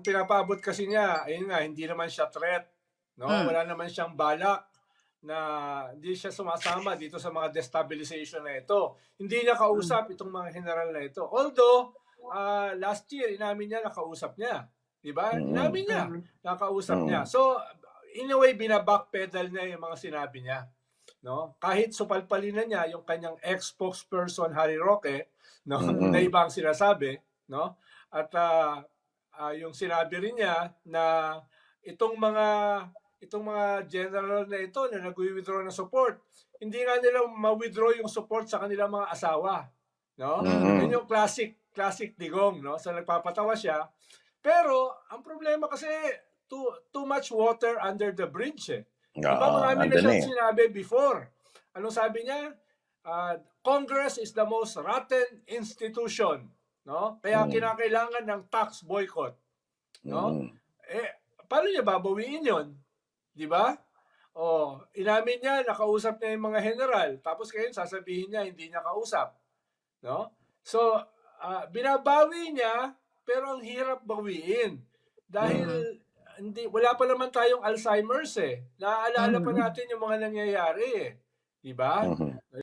ang pinapaabot kasi niya, ayun nga, hindi naman siya threat. No? Mm. Wala naman siyang balak na hindi siya sumasama dito sa mga destabilization na ito. Hindi niya kausap itong mga general na ito. Although, ah, last year, inamin niya nakausap niya. Di ba? Mm. Inamin niya, Mm. nakausap Mm. niya. So, in a way, binabackpedal niya yung mga sinabi niya. No? Kahit supalpalin na niya yung kanyang ex-spokesperson Harry Roque, no? Mm. na ibang sinasabi, no? At ah, ah, yung sinabi rin niya na itong mga itong mga general na ito na nag-withdraw ng support, hindi nga nila ma-withdraw yung support sa kanilang mga asawa. No? Mm. Yun yung classic classic digong, no? So nagpapatawa siya. Pero ang problema kasi too too much water under the bridge eh. Diba Oo, marami na siyang eh. sinabi before. Anong sabi niya? Ah, Congress is the most rotten institution. No? Kaya Mm. kinakailangan ng tax boycott. No? Mm. Eh, paano niya babawiin yon? Di ba? O, inamin niya, nakausap niya yung mga general. Tapos ngayon, sasabihin niya, hindi niya kausap. No? So, ah, binabawi niya, pero ang hirap bawiin. Dahil, hindi, wala pa naman tayong Alzheimer's eh. Naaalala pa Mhm. natin yung mga nangyayari eh. Di ba? Mhm.